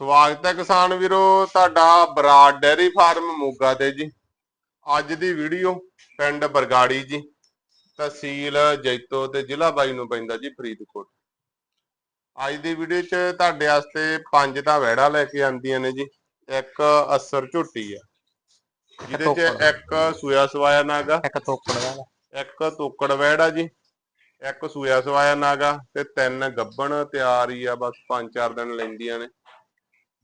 ਸਵਾਗਤ ਹੈ ਕਿਸਾਨ ਵੀਰੋ ਤੁਹਾਡਾ ਬਰਾਡ ਡੈਰੀ ਫਾਰਮ ਮੋਗਾ ਤੇ ਜੀ। ਅੱਜ ਦੀ ਵੀਡੀਓ ਪਿੰਡ ਬਰਗਾੜੀ ਜੀ ਤਹਿਸੀਲ ਜੈਤੋ ਤੇ ਜ਼ਿਲ੍ਹਾ ਬਾਈ ਨੂੰ ਪੈਂਦਾ ਜੀ ਫਰੀਦਕੋਟ। ਅੱਜ ਦੀ ਵੀਡੀਓ 'ਚ ਤੁਹਾਡੇ ਵਾਸਤੇ ਪੰਜ ਤਾਂ ਵਹਿੜਾ ਲੈ ਕੇ ਆਂਦੀਆਂ ਨੇ ਜੀ ਇੱਕ ਅਸਰ ਝੋਟੀ ਆ ਜਿਹਦੇ 'ਚ। ਇੱਕ ਸੂਆ ਸਵਾਇਆ ਨਾਗਾ ਇੱਕ ਤੋਕੜ ਦਾ ਇੱਕ ਤੋਕੜ ਵਹਿੜਾ ਜੀ ਇੱਕ ਸੂਆ ਸਵਾਇਆ ਨਾਗਾ ਤੇ ਤਿੰਨ ਗੱਬਣ ਤਿਆਰ ਹੀ ਆ ਬਸ 5-4 ਦਿਨ ਲੈਂਦੀਆਂ ਨੇ।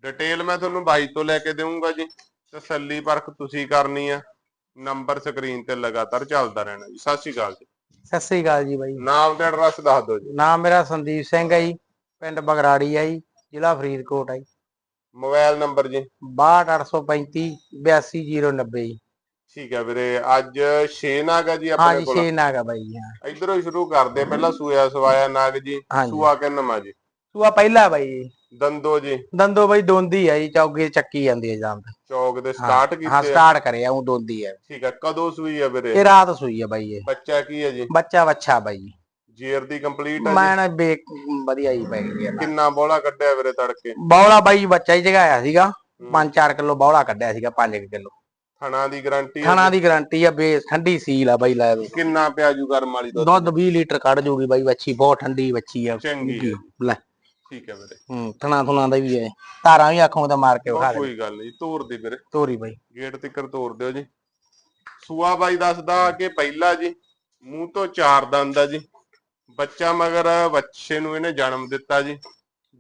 ਡਿਟੇਲ ਮੈਂ ਤੁਹਾਨੂੰ ਬਾਈ ਤੋਂ ਲੈ ਕੇ ਦੇਵਾਂਗਾ ਜੀ। ਤਸੱਲੀ ਪਰਖ ਤੁਸੀਂ ਕਰਨੀ ਆ। ਨੰਬਰ ਸਕਰੀਨ ਤੇ ਲਗਾਤਾਰ ਚੱਲਦਾ ਰਹਿਣਾ ਜੀ। ਸਤਿ ਸ਼੍ਰੀ ਅਕਾਲ ਜੀ। ਸਤਿ ਸ੍ਰੀ ਅਕਾਲ ਜੀ ਬਾਈ। ਨਾਮ ਤੇ ਐਡਰੈਸ ਦੱਸ ਦਿਓ ਜੀ। ਨਾਮ ਮੇਰਾ ਸੰਦੀਪ ਸਿੰਘ ਹੈ ਜੀ। ਪਿੰਡ ਬਗਰਾੜੀ ਹੈ ਜੀ। ਜ਼ਿਲ੍ਹਾ ਫਰੀਦਕੋਟ ਹੈ ਜੀ। ਮੋਬਾਈਲ ਨੰਬਰ ਜੀ। 62835 82090 ਜੀ। ਠੀਕ ਹੈ ਵੀਰੇ। ਅੱਜ 6 ਨਾਗ ਆ ਜੀ ਹਾਂ ਆਪਣੇ ਜੀ ਕੋਲ। ਛੇ ਨਾਗਾ ਬਾਈ ਜੀ, ਹਾਂ। ਇਧਰੋਂ ਸ਼ੁਰੂ ਕਰਦੇ ਹਾਂ। ਪਹਿਲਾਂ ਸੂਆ ਸਵਾਇਆ ਨਾਗ ਜੀ ਹਾਂਜੀ। ਸੂਆ ਕਿੰਨਮਾ ਜੀ? ਸੂਆ ਪਹਿਲਾ ਬਾਈ। ਜੀ ਦੰਦੋ ਜੀ। ਦੰਦੋ ਬਾਈ ਦੋਂਦੀ ਹੈ ਜੀ ਚੌਗੇ ਚੱਕੀ ਜਾਂਦੀ ਹੈ ਜਾਂਦ ਚੌਕ ਦੇ ਸਟਾਰਟ ਹਾਂ ਕੀਤੇ ਆ। ਸਟਾਰਟ ਕਰਿਆ ਉਹ ਦੋਂਦੀ ਹੈ ਠੀਕ ਹੈ ਕਦੋਂ ਸੂਈ ਆ ਵੀਰੇ? ਇਹ ਰਾਤ ਸੂਈ ਹੈ ਬਾਈ ਇਹ। ਬੱਚਾ ਕੀ ਹੈ ਜੀ? ਬੱਚਾ ਵੱਛਾ ਬਾਈ। ਜੀ ਜੀਰ ਦੀ ਕੰਪਲੀਟ ਹੈ ਜੀ? ਮੈਂ ਨਾ ਬੇਕ ਵਧੀਆ ਹੀ ਪੈ ਗਿਆ ਕਿੰਨਾ ਬੋਲਾ ਕੱਢਿਆ ਵੀਰੇ ਤੜਕੇ? ਬੌਲਾ ਬਾਈ ਜੀ ਬੱਚਾ ਹੀ ਜਗਾਇਆ ਸੀਗਾ। 5-4 ਕਿਲੋ ਬੌਲਾ ਕੱਢਿਆ ਸੀਗਾ 5 ਕਿਲੋ। ਥਣਾ ਦੀ ਗਾਰੰਟੀ ਖਾਣਾ ਦੀ ਗਾਰੰਟੀ ਆ ਬੇ ਠੰਡੀ ਸੀਲ ਆ ਬਾਈ ਲੈ ਦੋ ਕਿੰਨਾ ਪਿਆ ਜੂ ਗਰਮ ਵਾਲੀ ਦੁੱਧ? ਦੁੱਧ 20 ਲੀਟਰ ਕੱਢ ਜੂਗੀ ਬਾਈ ਵੱਛੀ ਬਹੁਤ ਠੰਡੀ ਵੱਛੀ ਆ। ਚੰਗੀ ਹੈ। ਲੈ। ਠੀਕ ਹੈ ਵੀਰੇ। ਹੂੰ ਥਣਾ ਥੁਣਾ ਦਾ ਵੀ ਹੈ। ਧਾਰਾਂ ਵੀ ਆਖੋਂ ਤਾਂ ਮਾਰ ਕੇ ਵਿਖਾ ਦੇ ਕੋਈ ਗੱਲ ਨਹੀਂ ਤੋਰ ਦੇ ਵੀਰੇ। ਤੋਰੀ ਬਾਈ। ਗੇਟ ਤਿੱਕਰ ਤੋਰ ਦਿਓ ਜੀ। ਸੂਆ ਬਾਈ ਦੱਸਦਾ ਕਿ ਪਹਿਲਾ ਜੀ ਮੂੰਹ ਤੋਂ ਚਾਰ ਦੰਦ ਆ ਜੀ। ਬੱਚਾ ਮਗਰ ਬੱਚੇ ਨੂੰ ਇਹਨੇ ਜਨਮ ਦਿੱਤਾ ਜੀ।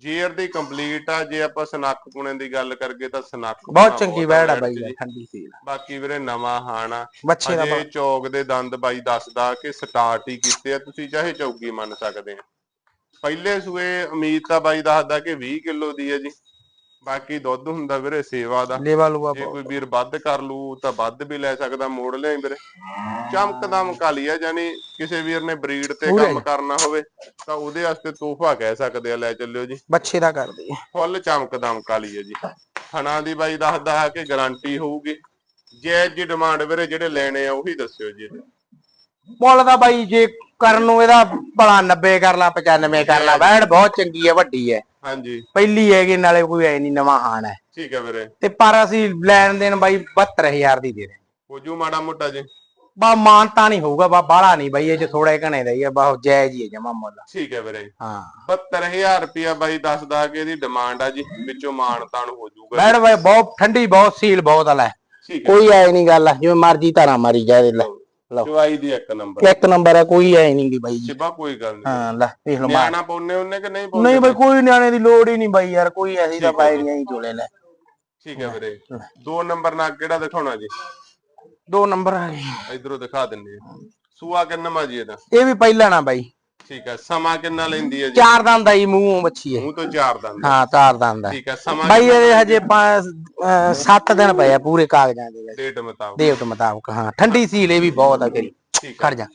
ਜੀਰ ਦੀ ਕੰਪਲੀਟ ਆ ਜੇ ਆਪਾਂ ਸਨੱਖ ਪੁਣੇ ਦੀ ਗੱਲ ਕਰਗੇ ਤਾਂ ਸਨੱਖ ਬਹੁਤ ਚੰਗੀ ਵੈੜ ਆ ਬਾਈ। ਠੰਡੀ ਸੀਲ ਬਾਕੀ ਵੀਰੇ ਨਵਾਂ ਹਾਣਾ ਬੱਚੇ ਦਾ ਚੌਕ ਦੇ ਦੰਦ ਬਾਈ ਦੱਸਦਾ ਕਿ ਸਟਾਰਟ ਹੀ ਕੀਤੇ ਆ ਤੁਸੀਂ ਚਾਹੇ ਚੌਕੀ ਮੰਨ ਸਕਦੇ ਆ। ਪਹਿਲੇ ਸੂਏ ਉਮੀਦ ਤਾਂ ਬਾਈ ਦੱਸਦਾ ਕਿ 20 ਕਿਲੋ ਦੀ ਹੈ ਜੀ। ਬਾਕੀ ਦੁੱਧ ਹੁੰਦਾ ਵੀਰੇ ਸੇਵਾ ਦਾ। ਲੇਵਾ ਲੂਆ ਜੇ ਕੋਈ ਵੀਰ ਵੱਧ ਕਰ ਲੂ ਤਾਂ ਵੱਧ ਵੀ ਲੈ ਸਕਦਾ ਮੋੜ ਲਿਆਈ ਵੀਰੇ। ਚਮਕਦਮ ਕਾਲੀ ਆ ਜਾਨੀ ਕਿਸੇ ਵੀਰ ਨੇ ਬਰੀਡ ਤੇ ਕੰਮ ਕਰਨਾ ਹੋਵੇ ਤਾਂ ਉਹਦੇ ਵਾਸਤੇ ਤੋਹਫਾ ਕਹਿ ਸਕਦੇ ਆ ਲੈ ਚੱਲਿਓ ਜੀ। ਬੱਚੇ ਦਾ ਕਰਦੇ ਫੁੱਲ ਚਮਕਦਮ ਕਾਲੀ ਹੈ ਜੀ। ਥਣਾ ਦੀ ਬਾਈ ਦੱਸਦਾ ਹੈ ਕਿ ਗਾਰੰਟੀ ਹੋਊਗੀ। ਜੇ ਜੀ ਡਿਮਾਂਡ ਵੀਰੇ ਜਿਹੜੇ ਲੈਣੇ ਆ ਉਹੀ ਦੱਸਿਓ ਜੀ। ਮੁੱਲ ਦਾ ਬਾਈ ਜੇ ਕਰਨ ਨੂੰ ਇਹਦਾ ਭਲਾ 90 ਕਰ ਲਾ 95 ਕਰ ਲਾ। ਵੈੜ ਬਹੁਤ ਚੰਗੀ ਹੈ ਵੱਡੀ ਹੈ। ਹਾਂਜੀ। ਪਹਿਲੀ ਹੈਗੀ ਨਾਲੇ ਕੋਈ ਐ ਨਹੀਂ ਨਵਾਂ ਹਾਣ ਹੈ। ਠੀਕ ਹੈ ਵੀਰੇ। ਤੇ ਪਰ ਅਸੀਂ ਲੈਣ ਦੇਣ ਬਾਈ 72000 ਦੀ ਦੇ ਰਹੇ ਹੋ ਜੂ ਮਾੜਾ ਮੋਟਾ ਜੀ। ਬਾ ਮਾਨਤਾ ਨਹੀਂ ਹੋਊਗਾ ਬਾ ਬਾਹਲਾ ਨਹੀਂ ਬਾਈ ਇਹ ਚ ਥੋੜੇ ਘਣੇ ਦਾ ਹੀ ਹੈ ਬਹੁਤ ਜਾਇਜ਼ ਹੀ ਹੈ ਜਮਾ ਮੁੱਲ। ਠੀਕ ਹੈ ਵੀਰੇ। ਹਾਂ। 72000 ਰੁਪਿਆ ਬਾਈ ਦੱਸਦਾ ਕਿ ਇਹਦੀ ਡਿਮਾਂਡ ਆ ਜੀ ਵਿੱਚੋਂ ਮਾਣ ਤਾਣ ਹੋ ਜੂਗਾ ਵੈੜ ਬਾਈ ਬਹੁਤ ਠੰਡੀ ਬਹੁਤ ਸੀਲ ਬਹੁਤ ਆ ਲੈ। ਕੋਈ ਐ ਨਹੀਂ ਗੱਲ ਜਿਵੇਂ ਮਰਜ਼ੀ ਧਾਰਾ ਮਾਰੀ ਜਾਏ ਲੈ। ਲਓ। ਚੁਆਈ ਦੀ ਇੱਕ ਨੰਬਰ। ਇੱਕ ਨੰਬਰ ਹੈ ਕੋਈ ਐ ਨਹੀਂ ਗੀ ਬਾਈ ਜੀ। ਸਿਬਾ ਕੋਈ ਗੱਲ ਨਹੀਂ। ਹਾਂ ਲੈ ਦੇਖ ਲਓ ਮਾਰ ਨਿਆਣਾ ਪਾਉਨੇ ਉਹਨੇ ਕਿ ਨਹੀਂ ਪਾਉਨੇ? ਨਹੀਂ ਬਾਈ ਕੋਈ ਨਿਆਣੇ ਦੀ ਲੋੜ ਹੀ ਨਹੀਂ ਬਾਈ ਯਾਰ ਕੋਈ ਐਸੀ ਤਾਂ ਪਾਈ ਨਹੀਂ ਆਈ ਜੋਲੇ ਲੈ ਠੀਕ ਹੈ ਵੀਰੇ। ਦੋ ਨੰਬਰ ਨਾਲ ਕਿਹੜਾ ਦਿਖਾਉਣਾ ਜੀ? ਦੋ ਨੰਬਰ ਆ ਗਏ। ਇਧਰੋਂ ਦਿਖਾ ਦਿੰਦੇ ਆ। ਸੂਆ ਕਿੰਨਾ ਜੀ ਇਹਦਾ। ਇਹ ਵੀ ਪਹਿਲਾ ਨਾ ਬਾਈ। ਠੀਕ ਹੈ ਸਮਾਂ ਕਿੰਨਾ ਲੈਂਦੀ ਹੈ ਜੀ? ਚਾਰ ਦੰਦ ਆਈ ਮੂੰਹੋਂ ਬੱਚੀ ਹੈ ਮੂੰਹ ਤੋਂ ਚਾਰ ਦੰਦ ਹਾਂ ਚਾਰ ਦੰਦ ਆ। ਠੀਕ ਹੈ ਸਮਾਂ ਬਾਈ ਇਹ ਹਜੇ 7 ਦਿਨ ਪਏ ਆ ਪੂਰੇ ਕਾਗਜ਼ਾਂ ਦੇ ਵਿੱਚ। ਡੇਟ ਮੁਤਾਬਕ। ਤੋਂ ਮੁਤਾਬਕ ਹਾਂ। ਠੰਡੀ ਸੀਲ ਇਹ ਵੀ ਬਹੁਤ ਆ ਤੇਰੀ। ਖੜ ਜਾ।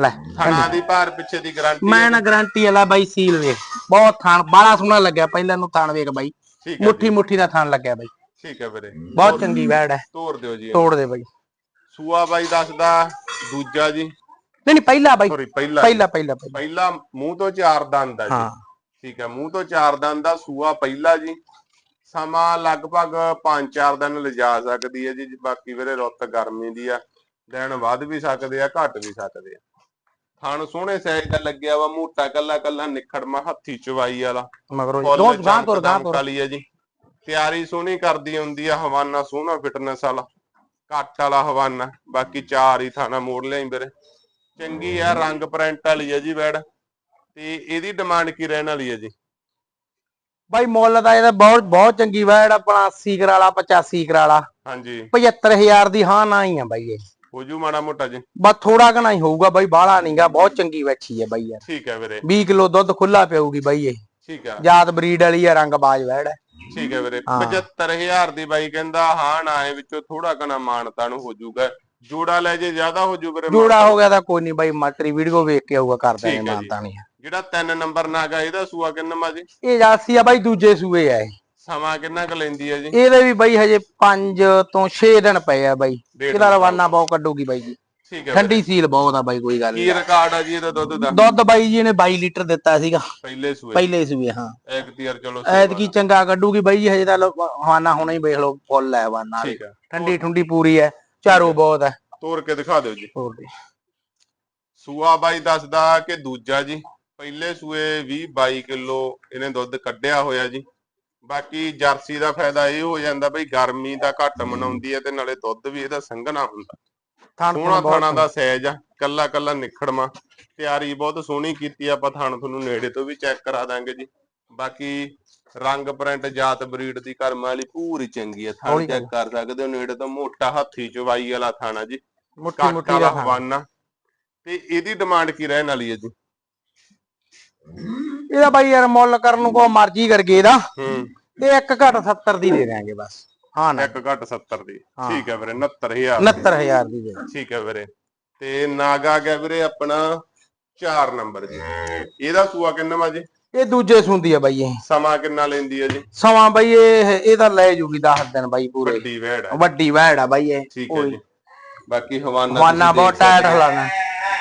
ਲੈ ਥਣਾ ਦੀ ਭਾਰ ਪਿੱਛੇ ਦੀ ਗਾਰੰਟੀ ਮੈਂ ਨਾ ਗਾਰੰਟੀ ਵਾਲਾ ਬਾਈ ਸੀਲ ਵੇਖ। ਬਹੁਤ ਥਾਣ ਬਾਲਾ ਸੋਹਣਾ ਲੱਗਿਆ। ਪਹਿਲਾਂ ਨੂੰ ਥਾਣ ਵੇਖ ਬਾਈ। ਮੁੱਠੀ ਮੁੱਠੀ ਦਾ ਥਾਣ ਲੱਗਿਆ ਬਾਈ। ਠੀਕ ਹੈ ਵੀਰੇ। ਬਹੁਤ ਚੰਗੀ ਵੈੜ ਹੈ। ਤੋੜ ਦਿਓ ਜੀ ਤੋੜ ਦੇ ਬਾਈ। ਸੂਆ ਬਾਈ ਦੱਸਦਾ ਦੂਜਾ ਜੀ। ਨਹੀਂ ਨਹੀਂ ਪਹਿਲਾ ਬਾਈ ਸੌਰੀ ਪਹਿਲਾ ਪਹਿਲਾ ਪਹਿਲਾ ਪਹਿਲਾ। ਪਹਿਲਾ ਮੂੰਹ ਤੋਂ ਚਾਰ ਦੰਦ ਆ ਜੀ। ਠੀਕ ਹੈ ਮੂੰਹ ਤੋਂ ਚਾਰ ਦੰਦ ਦਾ ਸੂਆ ਪਹਿਲਾ ਜੀ। ਸਮਾਂ ਲਗਭਗ 5-4 ਦਿਨ ਲਿਜਾ ਸਕਦੀ ਹੈ ਜੀ ਬਾਕੀ ਵੀਰੇ ਰੁੱਤ ਗਰਮੀ ਦੀ ਆ। ਦਿਨ ਵੱਧ ਵੀ ਸਕਦੇ ਆ ਘਟ ਵੀ ਸਕਦੇ ਆ। ਥਣ ਸੋਹਣੇ ਸਾਈਜ਼ ਦਾ ਲੱਗਿਆ ਵਾ ਮੋਟਾ ਕੱਲਾ ਕੱਲਾ ਨਿਖੜਮਾ ਹੱਥੀ ਚਵਾਈ ਵਾਲਾ। ਮਗਰੋਂ ਫੁੱਲ ਦੋ ਗਾਂ ਤੁਰ ਗਾਂ ਚਮਕਦਮ ਤੁਰ। ਕਾਲੀ ਹੈ ਜੀ। ਤਿਆਰੀ ਸੋਹਣੀ ਕਰਦੀ ਹੁੰਦੀ ਆ ਹਵਾਨਾ ਸੋਹਣਾ ਫਿਟਨੈਸ ਵਾਲਾ। ਕੱਟ ਵਾਲਾ ਹਵਾਨਾ ਬਾਕੀ ਚਾਰ ਹੀ ਥਾਣਾ ਮੋੜ ਲਿਆਈ ਵੀਰੇ। ਚੰਗੀ ਆ ਰੰਗ ਪ੍ਰਿੰਟ ਵਾਲੀ ਹੈ ਜੀ ਬੈਡ। ਤੇ ਇਹਦੀ ਡਿਮਾਂਡ ਕੀ ਰਹਿਣ ਵਾਲੀ ਹੈ ਜੀ? ਬਾਈ ਮੁੱਲ ਦਾ ਇਹਦਾ ਬਹੁਤ ਬਹੁਤ ਚੰਗੀ ਵੈੜ ਆਪਣਾ 80 ਕਰਾਲਾ 85 ਕਰਾਲਾ। ਹਾਂਜੀ। 75000 ਦੀ ਹਾਂ ਨਾ ਹੀ ਆ ਬਾਈ ਇਹ। ਹੋ ਜੂ ਮਾੜਾ ਮੋਟਾ ਜੀ। ਬਸ ਥੋੜਾ ਘਣਾ ਹੀ ਹੋਊਗਾ ਬਾਈ ਬਾਹਲਾ ਨਹੀਂਗਾ ਬਹੁਤ ਚੰਗੀ ਵੱਛੀ ਹੈ ਬਾਈ ਯਾਰ। ਠੀਕ ਹੈ ਵੀਰੇ। 20 ਕਿਲੋ ਦੁੱਧ ਖੁੱਲਾ ਪਿਆਊਗੀ ਬਾਈ ਇਹ। ਠੀਕ ਆ। ਜਾਤ ਬਰੀਡ ਵਾਲੀ ਆ ਰੰਗ ਬਾਜ ਵੈੜ ਹੈ ਠੀਕ ਹੈ ਵੀਰੇ। ਹਾਂ। 75000 ਦੀ ਬਾਈ ਕਹਿੰਦਾ ਹਾਂ ਨਾ ਇਹ ਵਿੱਚੋਂ ਥੋੜਾ ਕਣਾ ਮਾਨਤਾ ਨੂੰ ਹੋ ਜੂਗਾ। ਜੋੜਾ ਲੈ ਜੇ ਜ਼ਿਆਦਾ ਹੋ ਜੂ ਵੀਰੇ ਜੋੜਾ ਹੋ ਗਿਆ ਤਾਂ ਕੋਈ ਨਹੀਂ ਬਾਈ ਮਾਤਰੀ ਵੀਡੀਓ ਵੇਖ ਕੇ ਆਊਗਾ ਹੈ ਜੀ। ਮਾਨਤਾ ਨਹੀਂ ਜਿਹੜਾ 3 ਨੰਬਰ ਨਾਗਾ ਇਹਦਾ ਸੂਆ ਕਿੰਨਾ ਮਾ ਜੀ? ਇਹ ਜਾਸੀ ਆ ਬਾਈ ਦੂਜੇ ਸੂਏ ਆ ਇਹ। ਸਮਾਂ ਕਿੰਨਾ ਕੁ ਲੈਂਦੀ ਹੈ ਜੀ? ਇਹਦੇ ਵੀ ਬਾਈ ਹਜੇ 5 ਤੋਂ 6 ਦਿਨ ਪਏ ਆ ਬਾਈ। ਇਹਦਾ ਰਵਾਨਾ ਬਹੁਤ ਕੱਢੂਗੀ ਬਾਈ ਜੀ। ਠੀਕ ਹੈ ਠੰਡੀ ਸੀਲ ਬਹੁਤ ਆ ਬਾਈ ਕੋਈ ਗੱਲ ਕੀ ਨਹੀਂ। ਰਿਕਾਰਡ ਆ ਜੀ ਇਹਦਾ ਦੁੱਧ ਦਾ? ਦੁੱਧ ਬਾਈ ਜੀ ਨੇ 22 ਲੀਟਰ ਦਿੱਤਾ ਸੀਗਾ। ਪਹਿਲੇ ਸੂਏ। ਪਹਿਲੇ ਸੂਏ ਹਾਂ। ਇੱਕ ਤੀਰ ਚਲੋ ਐਤਕੀ ਚੰਗਾ ਕੱਢੂਗੀ ਬਾਈ ਜੀ ਹਜੇ ਤਾਂ ਹਵਾਨਾ ਹੁਣੇ ਹੀ ਵੇਖ ਲਓ ਫੁੱਲ ਹੈ ਹਵਾਨਾ ਠੀਕ ਹੈ। ਠੰਡੀ ਠੁੰਡੀ ਪੂਰੀ ਹੈ। ਝਾਰੂ ਬਹੁਤ ਹੈ। ਤੋੜ ਕੇ ਦਿਖਾ ਦਿਓ ਜੀ। ਹੋਰ ਦੀ। ਸੂਆ ਬਾਈ ਦੱਸਦਾ ਕਿ ਦੂਜਾ ਜੀ ਪਹਿਲੇ ਸੂਏ 20 22 ਕਿਲੋ ਇਹਨੇ ਦੁੱਧ ਕੱਢਿਆ ਹੋਇਆ ਜੀ। ਬਾਕੀ ਜਰਸੀ ਦਾ ਫਾਇਦਾ ਇਹ ਹੋ ਜਾਂਦਾ ਬਈ ਗਰਮੀ ਦਾ ਘੱਟ ਮਨਾਉਂਦੀ ਹੈ ਤੇ ਨਾਲੇ ਦੁੱਧ ਵੀ ਇਹਦਾ ਸੰਘਣਾ ਹੁੰਦਾ। ਥਣ ਸੋਹਣਾ ਥੁਣ ਦਾ ਸਾਈਜ਼ ਆ ਕੱਲਾ ਕੱਲਾ ਨਿਖੜਮਾ ਤਿਆਰੀ ਬਹੁਤ ਸੋਹਣੀ ਕੀਤੀ ਆ, ਆਪਾਂ ਥਣ ਤੁਹਾਨੂੰ ਨੇੜੇ ਤੋਂ ਵੀ ਚੈੱਕ ਕਰਾ ਦਾਂਗੇ ਜੀ। ਬਾਕੀ ਰੰਗ ਪ੍ਰਿੰਟ ਜਾਤ ਬਰੀਡ ਦੀ ਕਰਮ ਵਾਲੀ ਪੂਰੀ ਚੰਗੀ ਆ ਥਣ ਚੈੱਕ ਕਰ ਸਕਦੇ ਹੋ ਨੇੜੇ ਤੋਂ ਮੋਟਾ ਹੱਥੀ ਚਵਾਈ ਵਾਲਾ ਥਾਣਾ ਜੀ। ਮੁੱਠੀ ਵਾਲਾ ਦਾ। ਹਵਾਨਾ। ਤੇ ਇਹਦੀ ਡਿਮਾਂਡ ਕੀ ਰਹਿਣ ਵਾਲੀ ਹੈ ਜੀ? ਇਹਦਾ ਬਾਈ ਯਾਰ ਮੁੱਲ ਕਰਨ ਨੂੰ ਕੋ ਮਰਜ਼ੀ ਕਰਗੇ ਇਹਦਾ। ਹੂੰ। ਤੇ ਇੱਕ ਘੱਟ 70 ਦੀ ਦੇ ਦਿਆਂਗੇ ਬਸ। ਹਾਂ ਨਾ। ਇੱਕ ਘੱਟ 70 ਦੀ। ਠੀਕ ਹੈ ਵੀਰੇ 69000 69000 ਦੀ। ਠੀਕ ਹੈ ਵੀਰੇ। ਤੇ ਨਾਗਾ ਗਿਆ ਵੀਰੇ ਆਪਣਾ 4 ਨੰਬਰ ਜੀ। ਇਹਦਾ ਸੂਆ ਕਿੰਨਾ ਵਾ ਜੀ? ਇਹ ਦੂਜੇ ਸੁੰਦੀ ਆ ਬਾਈ ਇਹ। ਸਮਾਂ ਕਿੰਨਾ ਲੈਂਦੀ ਹੈ ਜੀ? ਸਮਾਂ ਬਾਈ ਇਹ ਇਹਦਾ ਲੈ ਜੂਗੀ 10 ਦਿਨ ਬਾਈ ਪੂਰੇ। ਵੱਡੀ ਵਹਿੜ ਹੈ ਵੱਡੀ ਵੈੜ ਆ ਬਾਈ ਇਹ। ਠੀਕ ਹੈ ਜੀ। ਬਾਕੀ ਹਵਾਨਾ ਹਵਾਨਾ ਬਹੁਤ ਟਾਇਟ ਹਲਾਣਾ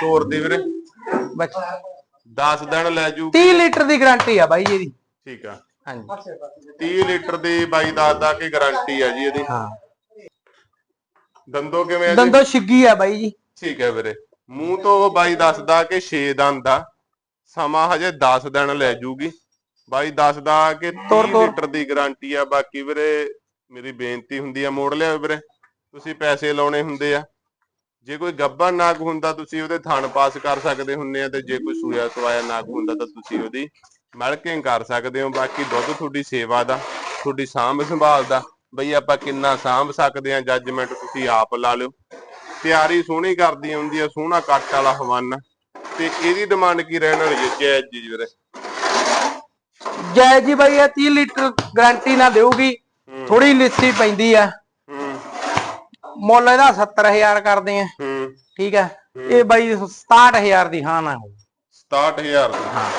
ਤੋਰ ਦੀ ਵੀਰੇ। ਬਸ। 10 ਦਿਨ ਲੈ ਜੂ 30 ਲੀਟਰ ਦੀ ਗਾਰੰਟੀ ਆ ਬਾਈ ਇਹਦੀ। ਠੀਕ ਆ। ਹਾਂਜੀ। 30 ਲੀਟਰ ਦੀ ਬਾਈ ਦੱਸਦਾ ਕਿ ਗਾਰੰਟੀ ਆ ਜੀ ਇਹਦੀ। ਹਾਂ। ਦੰਦੋ ਕਿਵੇਂ ਆ ਜੀ? ਦੰਦੋ ਛਿੱਗੀ ਆ ਬਾਈ ਜੀ। ਠੀਕ ਹੈ ਵੀਰੇ। ਮੂੰਹ ਤੋਂ ਬਾਈ ਦੱਸਦਾ ਕਿ 6 ਦੰਦ ਆ। ਸਮਾਂ ਹਜੇ 10 ਦਿਨ ਲੈ ਜੂਗੀ। ਬਾਈ ਦੱਸਦਾ ਕਿ 30 ਤੁਰ ਤੁਰ। ਲੀਟਰ ਦੀ ਗਾਰੰਟੀ ਆ ਬਾਕੀ ਵੀਰੇ ਮੇਰੀ ਬੇਨਤੀ ਹੁੰਦੀ ਆ ਮੋੜ ਲਿਆਓ ਵੀਰੇ। ਤੁਸੀਂ ਪੈਸੇ ਲਾਉਣੇ ਹੁੰਦੇ ਆ। ਜੇ ਕੋਈ ਗੱਬਾ ਨਾਗ ਹੁੰਦਾ ਤੁਸੀਂ ਉਹਦੇ ਥਣ ਪਾਸ ਕਰ ਸਕਦੇ ਹੁੰਨੇ ਆ ਤੇ ਜੇ ਕੋਈ ਸੂਇਆ ਸਵਾਇਆ ਨਾਗ ਹੁੰਦਾ ਤਾਂ ਤੁਸੀਂ ਉਹਦੀ ਮਿਲਕਿੰਗ ਕਰ ਸਕਦੇ ਹੋ। ਬਾਕੀ ਦੁੱਧ ਤੁਹਾਡੀ ਸੇਵਾ ਦਾ ਤੁਹਾਡੀ ਸਾਂਭ ਸੰਭਾਲ ਦਾ। ਬਈ ਆਪਾਂ ਕਿੰਨਾ ਸਾਂਭ ਸਕਦੇ ਆ ਜੱਜਮੈਂਟ ਤੁਸੀਂ ਆਪ ਲਾ ਲਿਓ। ਤਿਆਰੀ ਸੋਹਣੀ ਕਰਦੀ ਹੁੰਦੀ ਆ ਸੋਹਣਾ ਕੱਟ ਵਾਲਾ ਹਵਾਨਾ। ਤੇ ਇਹਦੀ ਡਿਮਾਂਡ ਕੀ ਰਹਿਣ ਵਾਲੀ ਹੈ? ਜੈਜ ਜੀ ਵੀਰੇ। ਜੈ ਜੀ ਬਾਈ ਇਹ 30 ਲੀਟਰ ਗਾਰੰਟੀ ਨਾਲ ਦੇਊਗੀ। ਥੋੜੀ ਲਿੱਸੀ ਪੈਂਦੀ ਆ। ਮੁੱਲ ਇਹਦਾ 70000 ਕਰਦੇ ਆ। ਠੀਕ ਹੈ। ਇਹ ਬਾਈ 67000 ਦੀ ਹਾਂ ਨਾ 67000 ਦੀ। ਹਾਂ।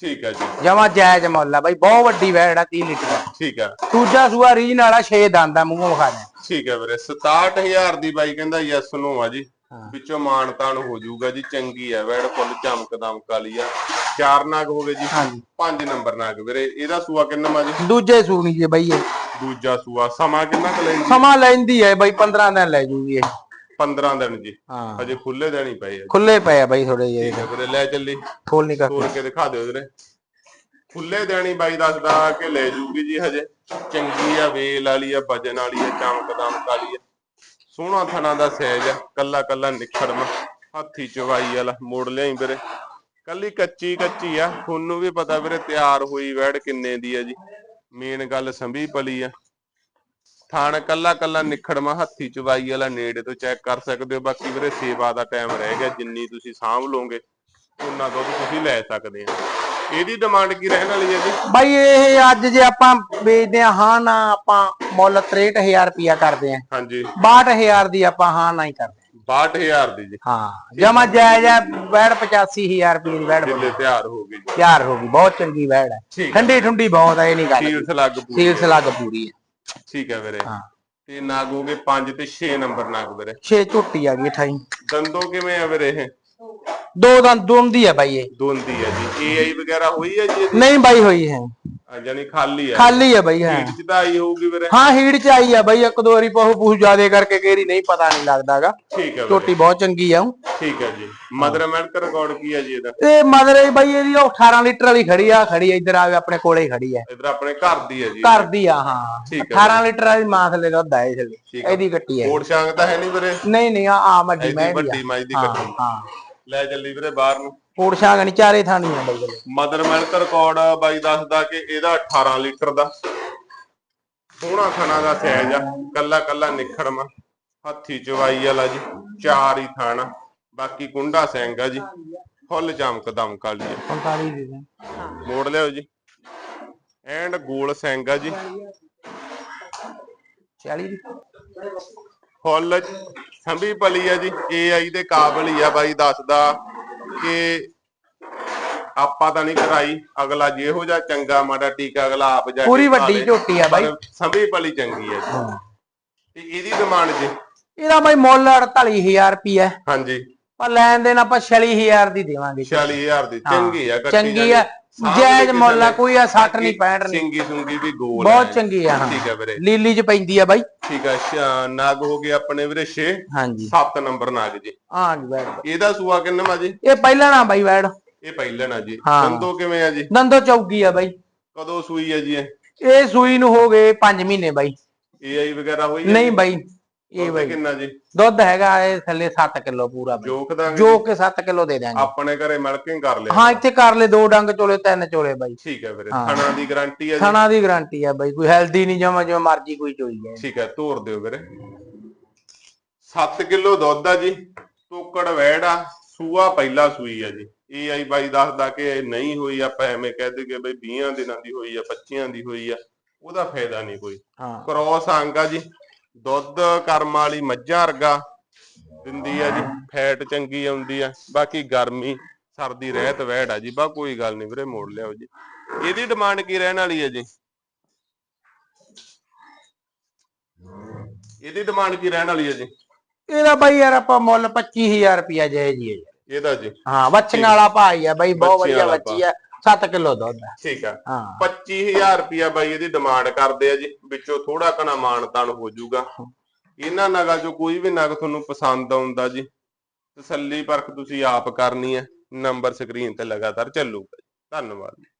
ਠੀਕ ਹੈ ਜੀ। ਜਮਾ ਜਾਇਜ਼ ਮੁੱਲ ਆ ਬਾਈ ਬਹੁਤ ਵੱਡੀ ਵੈੜ ਆ 30 ਲੀਟਰ ਦਾ। ਠੀਕ ਹੈ ਦੂਜਾ ਸੂਆ ਰੀਜ ਵਾਲਾ 6 ਦੰਦ ਆ ਮੂੰਹੋਂ ਵਿਖਾ ਦੇ। ਠੀਕ ਹੈ ਵੀਰੇ। 67000 ਦੀ ਬਾਈ ਕਹਿੰਦਾ ਯੈਸ ਨੋ ਆ ਜੀ। ਵਿੱਚੋਂ ਮਾਨਤਾਨ ਹੋ ਜਾਊਗਾ ਜੀ ਚੰਗੀ ਹੈ ਵੈੜ ਫੁੱਲ ਚਮਕ ਦਮਕ ਵਾਲੀ ਆ। ਚਾਰ ਨਾਗ ਹੋ ਗਏ ਜੀ ਹਾਂਜੀ। ਪੰਜ ਨੰਬਰ ਨਾਗ ਵੀਰੇ ਇਹਦਾ ਸੂਆ ਕਿੰਨਾ ਮਾ ਜੀ? ਦੂਜੇ ਸੂਣੀ ਜੇ ਬਾਈ ਇਹ ਦੂਜਾ ਸੂਆ ਸਮਾਂ ਕਿੰਨਾ ਕੁ ਲੈਂਦੀ? ਸਮਾਂ ਲੈਂਦੀ ਹੈ ਬਾਈ 15 ਦਿਨ ਲੈ ਜੂਗੀ ਇਹ। 15 ਦਿਨ ਜੀ। ਹਾਂ। ਅਜੇ ਖੁੱਲੇ ਦੇਣੀ ਪਏ ਆ ਖੁੱਲੇ ਪਏ ਆ ਬਾਈ ਥੋੜੇ ਜਿਹੇ। ਠੀਕ ਵੀਰੇ ਲੈ ਚੱਲੀ। ਖੋਲ ਨਹੀਂ ਕਰ ਤੋੜ ਕੇ ਦਿਖਾ ਦਿਓ ਵੀਰੇ। ਖੁੱਲੇ ਦੇਣੀ ਬਾਈ ਦੱਸਦਾ ਕਿ ਲੈ ਜੂਗੀ ਜੀ ਹਜੇ। ਚੰਗੀ ਆ ਵੇਲ ਵਾਲੀ ਆ ਵਜਨ ਵਾਲੀ ਆ ਚਮਕ ਦਮਕ ਵਾਲੀ ਆ। ਸੋਹਣਾ ਥਣਾ ਦਾ ਸਹਿਜ ਆ, ਕੱਲਾ ਕੱਲਾ ਨਿਖੜਮਾ ਹੱਥੀ ਚਵਾਈ ਵਾਲਾ, ਮੋੜ ਲਿਆਈ ਵੀਰੇ। ਕੱਲੀ ਕੱਚੀ ਕੱਚੀ ਆ, ਤੁਹਾਨੂੰ ਵੀ ਪਤਾ ਵੀਰੇ ਤਿਆਰ ਹੋਈ ਵੈੜ ਕਿੰਨੇ ਦੀ ਆ ਜੀ। ਮੇਨ ਗੱਲ ਸੰਭੀ ਪਲੀ ਆ। ਥਾਣ ਕੱਲਾ ਕੱਲਾ ਨਿਖੜਮਾ ਹੱਥੀ ਚਵਾਈ ਵਾਲਾ ਨੇੜੇ ਤੋਂ ਚੈੱਕ ਕਰ ਸਕਦੇ ਹੋ। ਬਾਕੀ ਵੀਰੇ ਸੇਵਾ ਦਾ ਟਾਈਮ ਰਹਿ ਗਿਆ, ਜਿੰਨੀ ਤੁਸੀਂ ਸਾਂਭ ਲਓਗੇ, ਉਹਨਾਂ ਦੁੱਧ ਤੁਸੀਂ ਲੈ ਸਕਦੇ ਆ ਇਹਦੀ ਡਿਮਾਂਡ ਕੀ ਰਹਿਣ ਵਾਲੀ ਹੈ ਜੀ? ਬਾਈ ਇਹ ਅੱਜ ਜੇ ਆਪਾਂ ਵੇਚਦੇ ਆ ਹਾਂ ਨਾ ਆਪਾਂ ਮੁੱਲ 63000 ਰੁਪਿਆ ਕਰਦੇ ਆ ਹਾਂਜੀ। 62000 ਦੀ ਆਪਾਂ ਹਾਂ ਨਾ ਹੀ ਕਰਦੇ 62000 ਦੀ ਜੀ। ਹਾਂ ਜਮਾ ਜਾਇਜ਼ ਹੈ ਵੈੜ 85000 ਰੁਪਏ ਦੀ ਵੈੜ ਜਿੱਲੇ ਤਿਆਰ ਹੋ ਗਈ ਜੀ। ਤਿਆਰ ਹੋ ਗਈ ਬਹੁਤ ਚੰਗੀ ਵੈੜ ਹੈ। ਠੰਡੀ ਠੰਡੀ ਬਹੁਤ ਹੈ ਇਹ ਨਹੀਂ ਗੱਲ। ਸੀਲਸ ਲੱਗ ਪੂਰੀ ਸੀਲਸ ਲੱਗ ਪੂਰੀ ਹੈ। ਠੀਕ ਹੈ ਵੀਰੇ। ਹਾਂ। ਤੇ ਨਾਗ ਹੋ ਗਏ 5 ਤੇ 6 ਨੰਬਰ ਨਾਗ ਵੀਰੇ। 6 ਝੋਟੀ ਆ ਗਈ 28 ਦੰਦੋਂ ਕਿਵੇਂ ਆ ਵੀਰੇ ਇਹ? ਦੋ ਦੰਦ ਦੋਂਦੀ ਹੈ ਬਾਈ ਇਹ। ਦੋਂਦੀ ਏਆਈ ਵਗੈਰਾ ਹੋਈ ਹੈ ਜੀ ਇਹਦੀ? ਨਹੀਂ ਬਾਈ ਹੋਈ ਹੈ। ਆ, ਜਾਣੀ ਖਾਲੀ ਹੈ। ਖਾਲੀ ਹੈ ਬਾਈ ਹੈ। ਹੀਟ ਚ ਤਾਂ ਆਈ ਹੋਊਗੀ ਵੀਰੇ ਹਾਂ ਹੀੜ ਚ ਆਈ ਆ ਬਾਈ ਇੱਕ ਦੋ ਵਾਰੀ ਪਹੂ ਪੂਹ ਜਿਆਦੇ ਕਰਕੇ ਕੇਰੀ ਨਹੀਂ ਪਤਾ ਨਹੀਂ ਲੱਗਦਾਗਾ ਠੀਕ ਹੈ ਵੀਰੇ ਝੋਟੀ ਬਹੁਤ ਚੰਗੀ ਆ। ਉਹ। ਠੀਕ ਹੈ ਜੀ। ਮਦਰ ਮਿਲਕ ਰਿਕਾਰਡ ਕੀ ਹੈ ਜੀ ਇਹਦਾ? ਤੇ ਮਦਰ ਇਹ ਬਾਈ ਇਹਦੀ ਉਹ 18 ਲੀਟਰ ਵਾਲੀ ਖੜੀ ਆ ਖੜੀ ਆ ਇੱਧਰ ਆਵੇ ਆਪਣੇ ਕੋਲੇ ਹੀ ਖੜੀ ਆ। ਇਧਰ ਆਪਣੇ ਘਰ ਦੀ ਹੈ ਜੀ। ਘਰ ਦੀ ਆ ਹਾਂ। ਠੀਕ ਹੈ 18 ਲੀਟਰ ਵਾਲੀ ਮਾਂ ਥੱਲੇ ਦੁੱਧ ਆ ਠੀਕ ਹੈ। ਇਹਦੀ ਕੱਟੀ ਹੈ। ਕੋੜ ਸ਼ਾਂਗ ਤਾਂ ਹੈ ਨਹੀਂ ਵੀਰੇ? ਨਹੀਂ ਨਹੀਂ ਆ ਆ ਵੱਡੀ ਐਡੀ ਮੈਂ ਵੱਡੀ ਮਾਈ ਦੀ ਹਾਂ ਕੱਟੀ ਹਾਂ। ਲੈ ਚੱਲੀ ਵੀਰੇ ਬਾਹਰ ਨੂੰ। ਕੋੜ ਸ਼ਾਂਗ ਨਹੀਂ ਚਾਰੇ ਥਾਣੀਆਂ ਬਾਈ ਕੋਲੇ। ਮਦਰ ਮਿਲਕ ਰਿਕਾਰਡ ਬਾਈ ਦੱਸਦਾ ਕਿ ਇਹਦਾ 18 ਲੀਟਰ ਦਾ। ਸੋਹਣਾ ਖਾਣਾ ਦਾ ਸਾਈਜ਼ ਆ ਕੱਲਾ ਕੱਲਾ ਨਿਖੜਮਾ ਹੱਥੀ ਚਵਾਈ ਵਾਲਾ ਜੀ ਚਾਰ ਹੀ ਥਾਣਾ ਬਾਕੀ ਕੁੰਡਾ ਸਿੰਘ ਆ ਜੀ ਫੁੱਲ ਚਮਕ ਦਮਕ ਵਾਲੀ ਆ। 45 ਦੇ ਦੇ। ਮੋੜ ਲਿਓ ਜੀ। ਐਂਡ ਗੋਲ ਸਿੰਘ ਆ ਜੀ। 40 ਦੀ। ਫੁੱਲ ਸੰਭੀ ਪਲੀ ਆ ਜੀ ਏਆਈ ਦੇ ਕਾਬਲ ਹੀ ਆ ਬਾਈ ਦੱਸਦਾ। ਕਿ ਆਪਾਂ ਤਾਂ ਨਹੀਂ ਕਰਾਈ ਅਗਲਾ ਜਿਹੋ ਜਿਹਾ ਚੰਗਾ ਮਾੜਾ ਟੀਕਾ ਅਗਲਾ ਆਪ ਜਾ ਕੇ ਪੂਰੀ ਵੱਡੀ। ਝੋਟੀ ਆ ਬਾਈ। ਸੰਭੀ ਪਲੀ ਚੰਗੀ ਜੀ। ਤੇ ਇਹਦੀ ਡਿਮਾਂਡ ਜੀ? ਇਹਦਾ ਬਾਈ ਮੁੱਲ 48000 ਰੁਪਿਆ ਹਾਂਜੀ। ਪਰ ਲੈਣ ਦੇਣ ਆਪਾਂ 46000 ਦੀ ਦੇਵਾਂਗੇ। 46000 ਦੀ। ਹਾਂ, ਚੰਗੀ ਆ ਚੰਗੀ। ਆ। ਜਾਇਜ਼ ਮੁੱਲ ਆ ਕੋਈ ਆ 60 ਨਹੀਂ ਬਾਕੀ 65 ਨਹੀਂ ਸਿੰਗੀ ਸੁੰਗੀ ਵੀ ਗੋਲ ਬਹੁਤ। ਚੰਗੀ ਆ ਹਾਂ। ਠੀਕ ਹੈ ਵੀਰੇ। ਲੀਲੀ ਚ ਪੈਂਦੀ ਆ ਬਾਈ। ਠੀਕ ਸ਼- ਨਾਗ ਹੋ ਗਏ ਆਪਣੇ ਵੀਰੇ 6 ਹਾਂਜੀ। 7 ਨੰਬਰ ਨਾਗ ਜੀ। ਹਾਂ ਜੀ ਬੈੜ ਇਹਦਾ ਸੂਆ ਕਿੰਨਾ ਮਾ ਜੀ? ਇਹ ਪਹਿਲਾਂ ਨਾ ਬਾਈ ਬੈੜ ਇਹ ਪਹਿਲਣਾ ਜੀ। ਹਾਂ। ਦੰਦੋ ਕਿਵੇਂ ਆ ਜੀ? ਨੰਦੋ ਚੌਗੀ ਆ ਬਾਈ। ਕਦੋਂ ਸੂਈ ਆ ਜੀ ਇਹ? ਸੂਈ ਨੂੰ ਹੋ ਗਏ 5 ਮਹੀਨੇ ਬਾਈ। ਏਆਈ ਵਗੈਰਾ ਹੋਈ ਆ ਨਹੀਂ ਜੀ? ਬਾਈ ਇਹ ਦੁੱਧ ਬਾਈ। ਕਿੰਨਾ ਜੀ? ਦੁੱਧ ਹੈਗਾ ਇਹ ਥੱਲੇ 7 ਕਿਲੋ ਪੂਰਾ ਬਾਈ। ਜੋਕ ਦਾਂਗੇ ਜੋ। ਕਿ 7 ਕਿਲੋ ਦੇ ਦਿਆਂਗੇ। ਆਪਣੇ ਘਰੇ ਮਿਲਕਿੰਗ ਕਰ ਲਿਆ। ਹਾਂ ਇੱਥੇ ਕਰ ਲੈ ਦੋ ਡੰਗ ਚੋਲੇ ਤਿੰਨ ਚੋਲੇ ਬਾਈ। ਠੀਕ ਹੈ ਵੀਰੇ ਹਾਂ। ਥਣਾ ਦੀ ਗਾਰੰਟੀ ਜੀ। ਖਾਣਾ ਦੀ ਗਾਰੰਟੀ ਆ ਬਾਈ ਕੋਈ ਹੈਲਦੀ ਨਹੀਂ ਜਮਾ ਜਿਵੇਂ ਮਰਜ਼ੀ ਕੋਈ ਚੋਈ ਜਾਏ। ਠੀਕ ਹੈ ਤੋਰ ਦਿਓ ਵੀਰੇ। 7 ਕਿਲੋ ਦੁੱਧ ਆ ਜੀ ਟੋਕੜ ਵੈੜ ਸੂਆ ਪਹਿਲਾ ਸੂਈ ਆ ਜੀ। ਇਹ ਆਈ ਬਾਈ ਦੱਸਦਾ ਕਿ ਇਹ ਨਹੀਂ ਹੋਈ ਆਪਾਂ ਐਵੇਂ ਕਹਿ ਦਈਏ ਬਈ 20 ਦਿਨਾਂ ਦੀ ਹੋਈ ਆ 25 ਦੀ ਹੋਈ ਆ ਉਹਦਾ ਫਾਇਦਾ ਨਹੀਂ ਕੋਈ। ਹਾਂ। ਕ੍ਰੋਸ ਅੰਗ ਆ ਜੀ ਦੁੱਧ ਕਰਮ ਵਾਲੀ ਮੱਝਾਂ ਵਰਗਾ ਦਿੰਦੀ ਆ ਜੀ ਫੈਟ ਚੰਗੀ ਆਉਂਦੀ ਆ ਬਾਕੀ ਗਰਮੀ ਸਰਦੀ ਰਹਿਤ ਵਹਿੜ ਆ ਜੀ ਬਾ ਕੋਈ ਗੱਲ ਨਹੀਂ ਵੀਰੇ ਮੋੜ ਲਿਆਓ ਜੀ। ਇਹਦੀ ਡਿਮਾਂਡ ਕੀ ਰਹਿਣ ਵਾਲੀ ਹੈ ਜੀ? ਇਹਦੀ ਡਿਮਾਂਡ ਕੀ ਰਹਿਣ ਵਾਲੀ ਹੈ ਜੀ? ਇਹਦਾ ਬਾਈ ਯਾਰ ਆਪਾਂ ਮੁੱਲ 25000 ਰੁਪਿਆ ਜਾਏ ਜੀ। ਇਹ। ਇਹਦਾ ਜੀ। ਹਾਂ ਬੱਚੀਆਂ ਵਾਲਾ ਭਾਈ ਆ ਬਾਈ ਬਹੁਤ ਵਧੀਆ ਬੱਚੀ ਆ। 7 ਕਿਲੋ ਦੁੱਧ ਆ ਠੀਕ ਆ। ਹਾਂ। 25000 ਰੁਪਿਆ ਬਾਈ ਇਹਦੀ ਡਿਮਾਂਡ ਕਰਦੇ ਆ ਜੀ। ਵਿੱਚੋਂ ਥੋੜਾ ਘਣਾ ਮਾਨਤਾਨ ਹੋ ਜਾਊਗਾ। ਇਹਨਾਂ ਨਗਾਂ ਚੋਂ ਕੋਈ ਵੀ ਨਗ ਤੁਹਾਨੂੰ ਪਸੰਦ ਆਉਂਦਾ ਜੀ। ਤਸੱਲੀ ਪਰਖ ਤੁਸੀਂ ਆਪ ਕਰਨੀ ਹੈ। ਨੰਬਰ ਸਕਰੀਨ ਤੇ ਲਗਾਤਾਰ ਚੱਲੂਗਾ। ਧੰਨਵਾਦ।